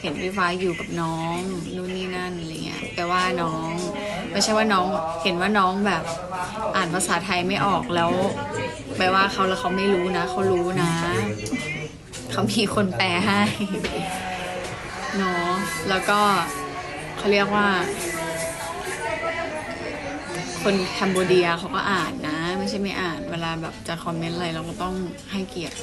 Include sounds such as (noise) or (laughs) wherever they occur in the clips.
เห็นพี่ฟ้าอยู่กับน้องนู่นนี่นั่นอะไรเงี้ยแปลว่าน้องไม่ใช่ว่าน้องเห็นว่าน้องแบบอ่านภาษาไทยไม่ออกแล้วแปลว่าเขาแล้วเขาไม่รู้นะเขารู้นะเขามีคนแปลให้เนาะแล้วก็เขาเรียกว่า คนแคนบเดียเขาก็อ่านนะ ไม่ใช่ไม่อ่านเวลาแบบจะคอมเมนต์อะไรเราก็ต้องให้เกียรติ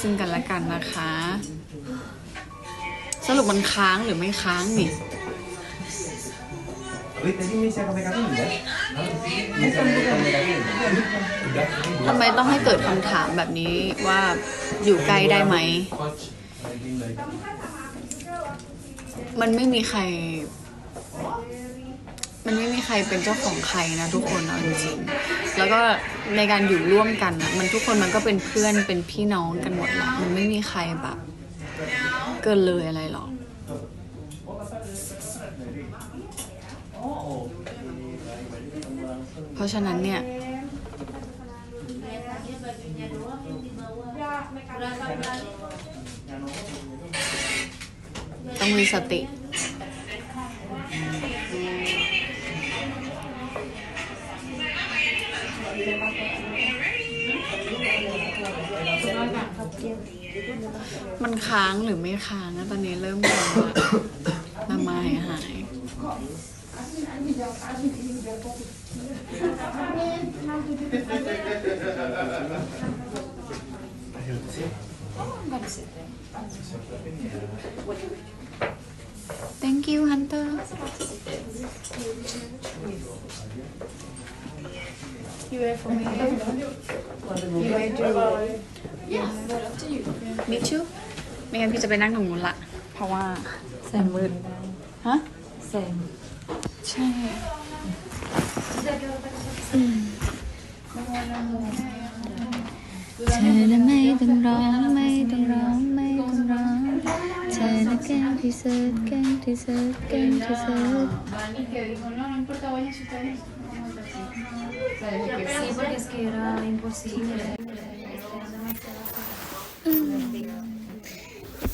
ซึ่งกันและกันนะคะ สรุปมันค้างหรือไม่ค้างนี่ Tadi Misha kami kami udah. Misha kami kami udah. ทำไมต้องให้เกิดคำถามแบบนี้ว่าอยู่ใกล้ได้ไหม มันไม่มีใคร มันไม่มีใครเป็นเจ้าของใครนะทุกคนเอาจริงๆแล้วก็ในการอยู่ร่วมกันอะมันทุกคนมันก็เป็นเพื่อนเป็นพี่น้องกันหมดแหละมันไม่มีใครแบบ เกินเลยอะไรหรอกเพราะฉะนั้นเนี่ย ต้องมีสติ มันค้างหรือไม่ค้างนะตอนนี้เริ่มกลัวน้ำมาหายหาย Thank you Hunter You wait for me You wait to Me too ไม่งั้นพี่จะไปนั่งตรงนู้นละ เพราะว่าแสงมืด ฮะ แสง ใช่เธอน่ะไม่ต้องร้องไม่ต้องร้องไม่ต้องร้องเธอน่ะเก่งที่สุดเก่งที่สุดเก่งที่สุด Sí, porque es que era imposible.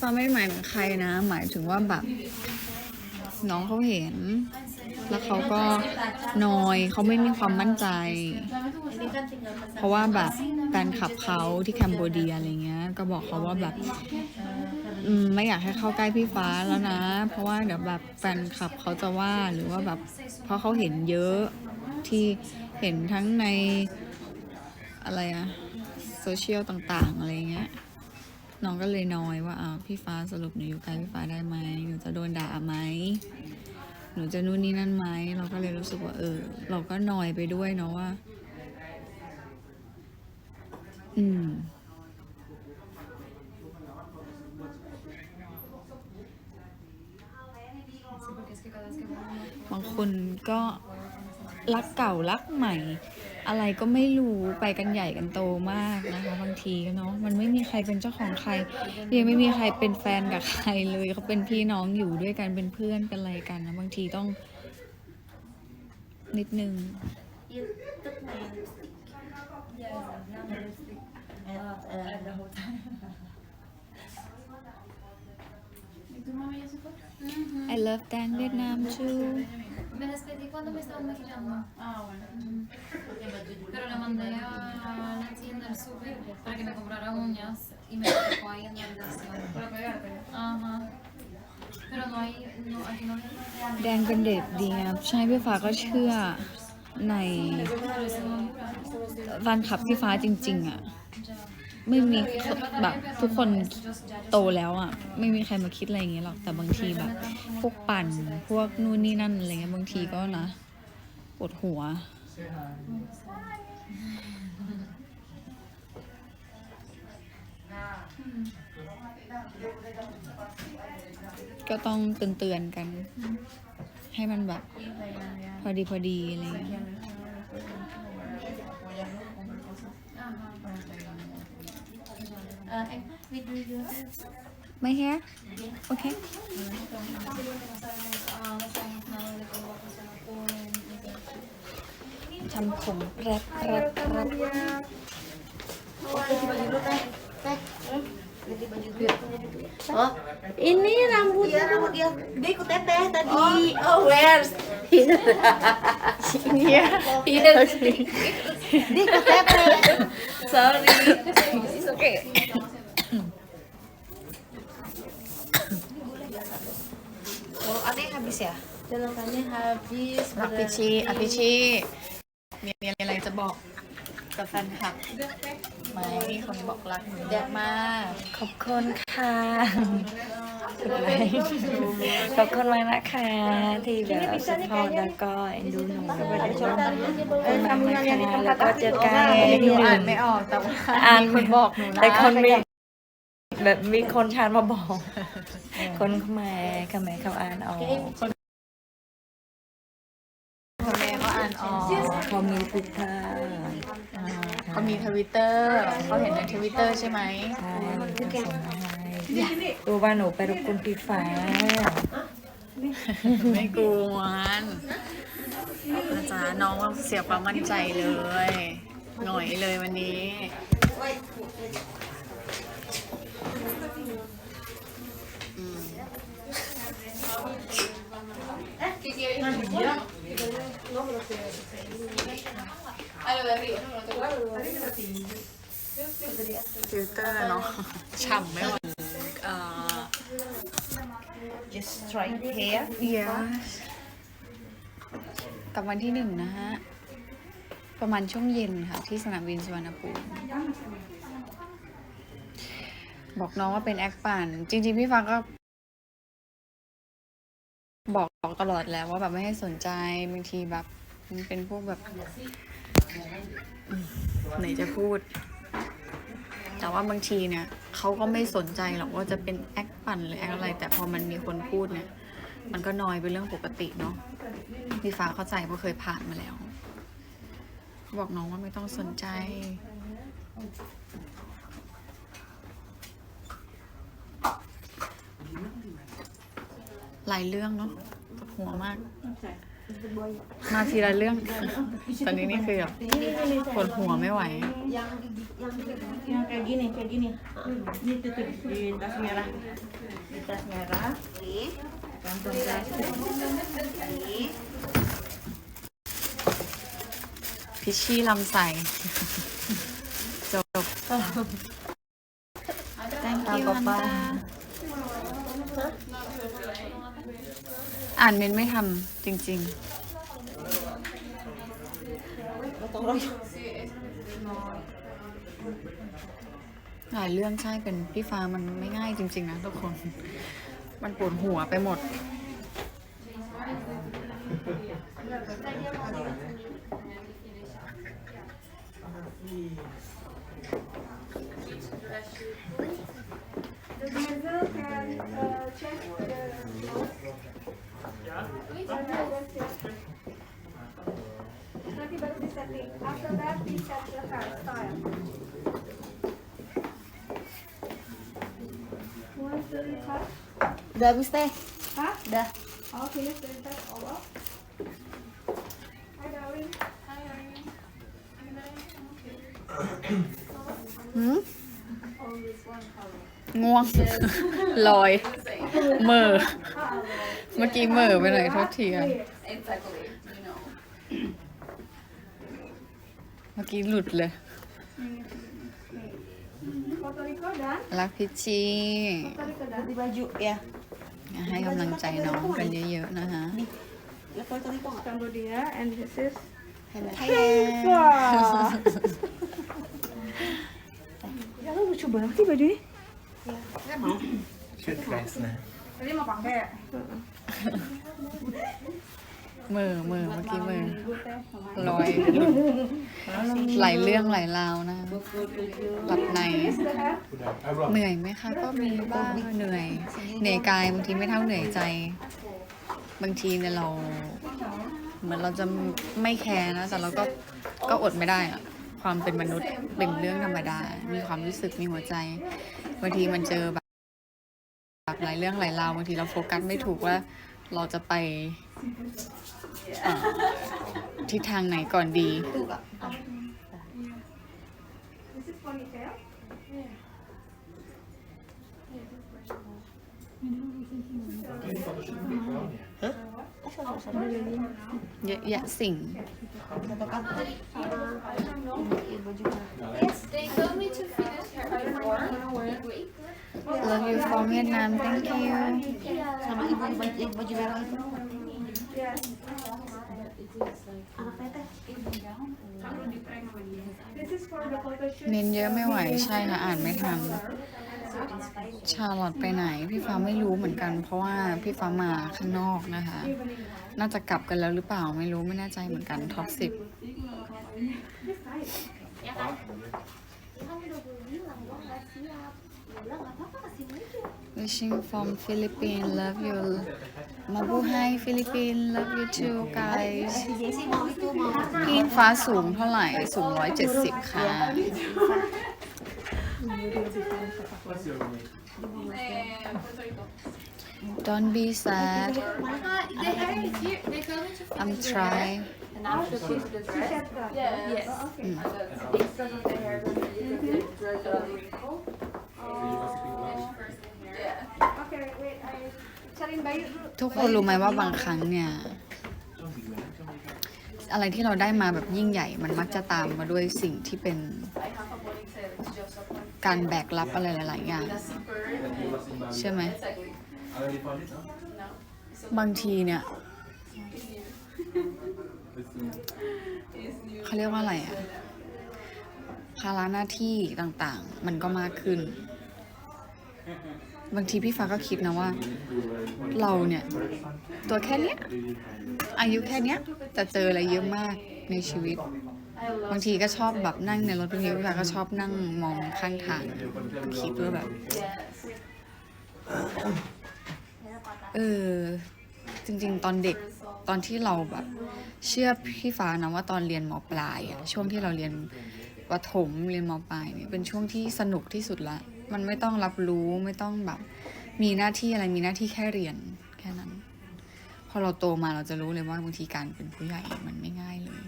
ฟ้า ไม่ได้หมายถึงใครนะ หมายถึงว่าแบบ น้องเขาเห็น แล้วเขาก็นอยเขาไม่มีความมั่นใจ เพราะว่าแบบแฟนคลับเขาที่แคนเบเดียอะไรเงี้ย ก็บอกเขาว่าแบบไม่อยากให้เข้าใกล้พี่ฟ้าแล้วนะ เพราะว่าเดี๋ยวแบบแฟนคลับเขาจะว่าหรือว่าแบบ เพราะเขาเห็นเยอะที่เห็นทั้งในอะไรอะโซเชียลต่างๆ อะไรเงี้ย น้องก็เลยนอยว่าอ้าวพี่ฟ้าสรุปหนูอยู่ใกล้พี่ฟ้าได้ไหมหนูจะโดนด่าไหมหนูจะนู่นนี่นั่นไหมเราก็เลยรู้สึกว่าเออ เราก็นอยไปด้วยเนาะว่า อืมบางคนก็รักเก่ารักใหม่ อะไรก็ไม่รู้ไปกันใหญ่กันโตมากนะคะบางทีเนาะมันไม่มีใครเป็นเจ้าของใคร ยังไม่มีใครเป็นแฟนกับใครเลยเขาเป็นพี่น้องอยู่ด้วยกันเป็นเพื่อนเป็นอะไรกันนะบางทีต้อง นิดนึง I love Dan Vietnam too Me despedí cuando me estaban maquillando. Ah, bueno. Pero le mandé a la tienda el súper para que me comprara uñas y me lo dejó ahí en la habitación. Para pegarte. Ajá. Pero no hay, no, aquí no hay แดงเป็นเด็กดีครับใช่พี่ฟ้าก็เชื่อใน แฟนคลับพี่ฟ้าจริง ๆ อะ ไม่มีแบบทุกคนโตแล้วอะ ไม่มีใครมาคิดอะไรอย่างเงี้ยหรอกแต่บางทีแบบ พวกปั่นพวกนู่นนี่นั่นอะไรเงี้ยบางทีก็นะปวดหัว ก็ต้องเตือนๆกัน ให้มันแบบ พอดีพอดีอะไรเงี้ย Ah, eh, with you. ไม่แฮะโอเคทำผมแรปแรปแรป Oh, ini rambutnya rambut yang dia ikut teteh tadi. Oh, where's? Iya. Iya, dia ikut teteh. Sorry. It's okay. Oh, aneh habis ya? Celokannya habis. Apici, Apici มีมีอะไรจะบอ กกับแฟนคลับไหมคนบอกรักหนูเยอะมาก ขอบคุณค่ะขอบคุณมากนะคะ ที่แบบสปอร์ตแล้วก็เอ็นดูหนูขอบคุณมากนะคะแล้วก็เจอกันหนูอ่านไม่ออกแต่ว่าอ่านมีคนบอกหนูนะแต่คนมีแบบมีคนชานมาบอก คนขแมรขแมรเขาอ่านออก คนแม่เขาอ่านออกเขามีทวิตเตอร์อ่าเขามีทวิตเตอร์เขาเห็นในทวิตเตอร์ใช่ไหมใช่เขาส่งมาให้รู้ว่าหนูไปรบกวนพี่ฟ้าไม่กวนนะจ๊ะน้องเสียความมั่นใจเลย หน่อยเลยวันนี้อืม ฟิลเตอร์เนาะฉ่ำไม่ไหวเอ่อ Just right here. yes กับวันที่หนึ่งนะฮะ ประมาณช่วงเย็นค่ะ ที่สนามบินสุวรรณภูมิ บอกน้องว่าเป็นแอคปั่น จริงๆ พี่ฟังก็ บอกบอกตลอดแล้วว่าแบบไม่ให้สนใจบางทีแบบมันเป็นพวกแบบไหนจะพูด แต่ว่าบางทีเนี่ยเขาก็ไม่สนใจหรอกว่าจะเป็นแอคปั่นหรือแอคอะไร แต่พอมันมีคนพูดเนี่ย มันก็นอยเป็นเรื่องปกติเนาะพี่ฟ้าเข้าใจเพราะเคยผ่านมาแล้ว บอกน้องว่าไม่ต้องสนใจ หลายเรื่องเนาะปวดหัวมาก มาทีละเรื่อง ตอนนี้นี่คือแบบปวดหัวไม่ไหว Yang kayak gini, kayak gini. Ini tuh, tuh di tas merah. Di tas merah. Nih. Kantong plastik. Nih. พิชชี่ลำใส่จบ thank you ป้า อ่านเมนไม่ทำจริง ๆ หลายเรื่องใช่เป็นพี่ฟ้ามันไม่ง่ายจริง ๆ นะทุกคน มันปวดหัวไปหมด Nanti baru di setting. After that, we set the hairstyle. Once the retouch, Udah habis teh. huh? Udah. I'll finish the retouch all up. Hi, darling. Hi, darling. หืม Always one color. ง่วง (laughs) ลอยเหม่อ(laughs) เ มื่อกี้เหม่อไปหน่อยโทษทีอะเมื่อกี้หลุดเลย Foto Rico dan รักพิชชี่ foto Rico dan. Di baju ya. ให้กำลังใจน้องกันเยอะๆนะคะ Ya foto itu nggak? Cambodia and this is ไทยแลนด์ Wah. Ya lu lucu banget sih baju ini. Cute guys nah. Tadi mau pakai. เหม่อเหม่อเมื่อกี้เหม่อ Gue teh sama ลอยหลายเรื่องหลายราวนะหลับใน the hair. เหนื่อยไหมคะ ก็มีบ้างเหนื่อย เหนื่อยกายบางทีไม่เท่าเหนื่อยใจ บางทีเนี่ยเรา เหมือนเราจะไม่แคร์นะแต่เราก็ก็อดไม่ได้อะความเป็นมนุษย์เป็นเรื่องธรรมดา มีความรู้สึกมีหัวใจบางทีมันเจอแบบ แบบหลายเรื่องหลายราวบางทีเราโฟกัสไม่ถูกว่าเราจะไปเอ่อทิศทางไหนก่อนดี เยอะแยะสิ่ง They told me to finish her before. Love you from Vietnam thank you Sama ibu baju, baju merah itu. Anaknya teh. This is for the photo shoot. เน้นเยอะไม่ไหวใช่ค่ะอ่านไม่ทันชาลอตไปไหน พี่ฟ้าไม่รู้เหมือนกัน เพราะว่าพี่ฟ้ามาข้างนอกนะคะ น่าจะกลับกันแล้วหรือเปล่าไม่รู้ไม่แน่ใจเหมือนกันท็อปสิบ wishing from Philippines love you Mabuhay Philippines love you too guys Si Jessie mau itu mau. พี่ฟ้าสูงเท่าไหร่ สูงร้อยเจ็ดสิบค่ะ Don't be sad Ah, the hair ทุกคนรู้ไหมว่าบางครั้งเนี่ย อะไรที่เราได้มาแบบยิ่งใหญ่ มันมักจะตามมาด้วยสิ่งที่เป็นการแบกรับอะไรหลาย ๆ อย่างใช่ไหมบางทีเนี่ยเขาเรียกว่าอะไรอะภาระหน้าที่ต่าง ๆ มันก็มากขึ้น บางทีพี่ฟ้าก็คิดนะว่า เราเนี่ย ตัวแค่เนี้ยอายุแค่เนี้ยจะเจออะไรเยอะมากในชีวิต บางทีก็ชอบแบบนั่งในรถพี่ฟ้าก็ชอบนั่งมองข้างทางคิดว่าแบบเออจริง ๆ ตอนเด็กตอนที่เราแบบ เชื่อพี่ฟ้านะว่าตอนเรียนมปลายอะช่วงที่เราเรียนประถมเรียนมปลายเนี่ยเป็นช่วงที่สนุกที่สุดละ มันไม่ต้องรับรู้ไม่ต้องแบบ มีหน้าที่อะไรมีหน้าที่แค่เรียนแค่นั้น พอเราโตมาเราจะรู้เลยว่าบางทีการเป็นผู้ใหญ่มันไม่ง่ายเลย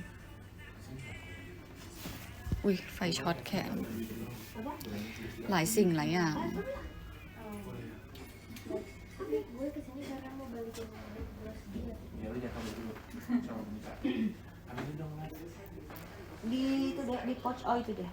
อุ้ยไฟช็อตแขนหลายสิ่งหลายอย่างดีตัวเด็ดดีโคชโอ้ตัวเด็ด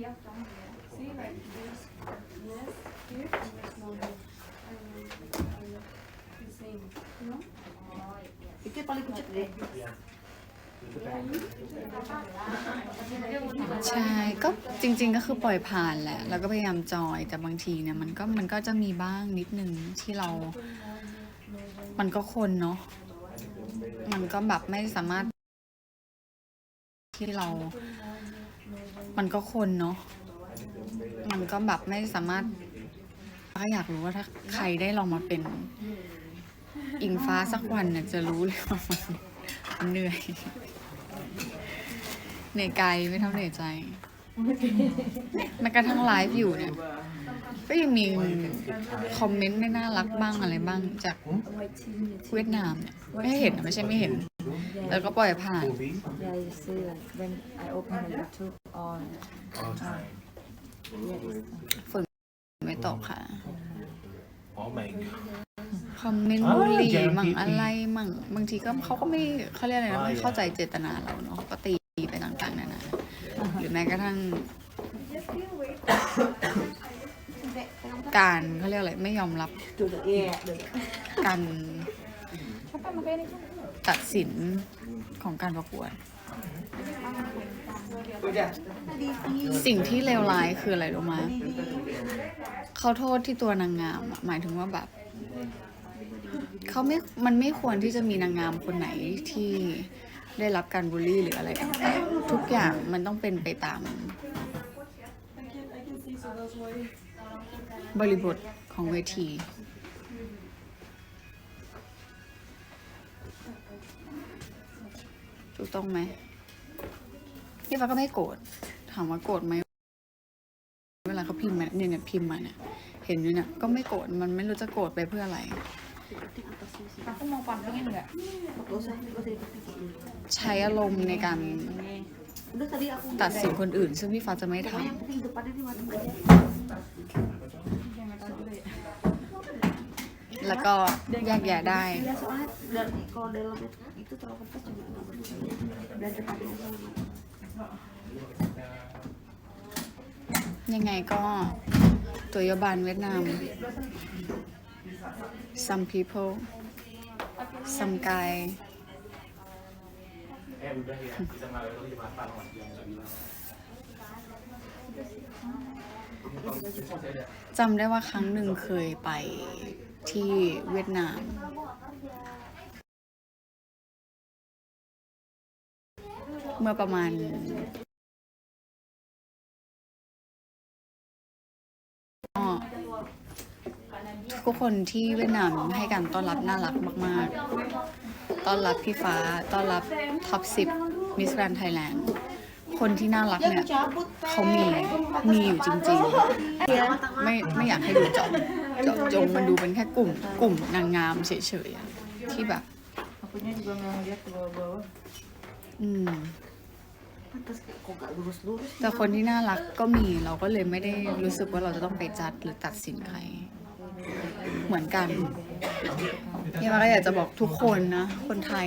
Di itu deh, di pouch oh itu deh. Itu yang paling pucat deh. ใช่ก็จริง ๆ ก็คือปล่อยผ่านแหละ แล้วก็พยายามจอยแต่บางทีเนี่ยมันก็มันก็จะมีบ้างนิดนึงที่เรา มันก็คนเนาะมันก็แบบไม่สามารถที่เรา มันก็คนเนาะ มันก็แบบไม่สามารถก็อยากรู้ว่าถ้าใครได้ลองมาเป็นอิงฟ้าสักวันเนี่ยจะรู้เลยว่ามันเหนื่อยเหนื่อยกายไม่เท่าเหนื่อยใจแม้กระทั่งไลฟ์อยู่เนี่ยก็ยังมีคอมเมนต์ไม่น่ารักบ้างอะไรบ้างจากเวียดนามเนี่ยไม่เห็นไม่ใช่ไม่เห็น แล้วก็ปล่อยผ่าน Yeah, you see like when I open the YouTube on yeah, ไม่ตกค่ะ Oh my god คอมเมนต์บุหรี่อ่ามั่งอย่างที่ อะไรมั่งบางทีก็เขาก็ไม่เขาเรียกอะไรนะไม่เข้าใจเจตนาเราเนาะก็ตีไปต่างๆนานาหรือแม้กระทั่ง การเขาเรียกอะไรไม่ยอมรับ Tuh, tuh, iya, tuh. การ ตัดสินของการประกวด สิ่งที่เลวร้ายคืออะไรรู้ไหมเขาโทษที่ตัวนางงามอะหมายถึงว่าแบบเขาไม่ มันไม่ควรที่จะมีนางงามคนไหนที่ได้รับการบูลลี่หรืออะไรต่างๆทุกอย่างมันต้องเป็นไปตาม บริบทของเวที ถูกต้องไหมพี่ฟ้าก็ไม่โกรธถามว่าโกรธไหมเวลาเขาพิมพ์มาเนี่ยเนี่ยพิมพ์มาเนี่ยเห็นอยู่เนี่ยก็ไม่โกรธมันไม่รู้จะโกรธไปเพื่ออะไร Gak usah, gak usah dipikir. ใช้อารมณ์ในการ Udah tadi aku ตัดสินคนอื่น ซึ่งพี่ฟ้าจะไม่ท yang penting depannya di mata aja. ำแล้วก็แยกแยะได้ Ya soalnya dari kalau dalamnya itu terlalu kertas juga ยังไงก็ตัวยบาลเวียดนาม some people some guy จำได้ว่าครั้งหนึ่งเคยไปที่เวียดนาม เมื่อประมาณก็ทุกคนที่เวียดนามให้การต้อนรับน่ารักมาก ๆ ต้อนรับพี่ฟ้า ต้อนรับท็อปสิบมิสแกรนไทยแลนด์ คนที่น่ารักเนี่ยเขามี มีอยู่จริง ๆ ไม่ไม่อยากให้ดูเจองจาะจงมันดูเป็นแค่กลุ่ม กลุ่มนางงามเฉยๆอะที่แบบ Akunya juga nggak ngeliat ke bawah-bawah. อืม Pantas kayak kok nggak lurus-lurus. แต่คนที่น่ารักก็มีเราก็เลยไม่ได้รู้สึกว่าเราจะต้องไปจัดหรือตัดสินใคร เหมือนกันยังไงก็อยากจะบอกทุกคนนะ คนไทย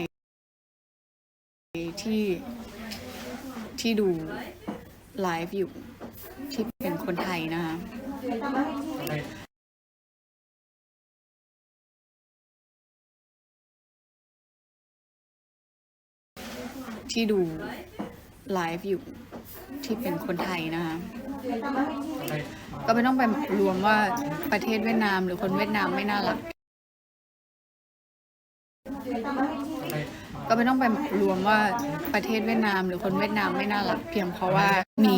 ที่ที่ดูไลฟ์อยู่ที่เป็นคนไทยนะคะที่ดู ไลฟ์อยู่ที่เป็นคนไทยนะคะก็ไม่ต้องไปรวมว่าประเทศเวียดนาม หรือคนเวียดนามไม่น่ารัก ก็ไม่ต้องไปรวมว่าประเทศเวียดนาม หรือคนเวียดนามไม่น่ารัก เพียงเพราะว่ามี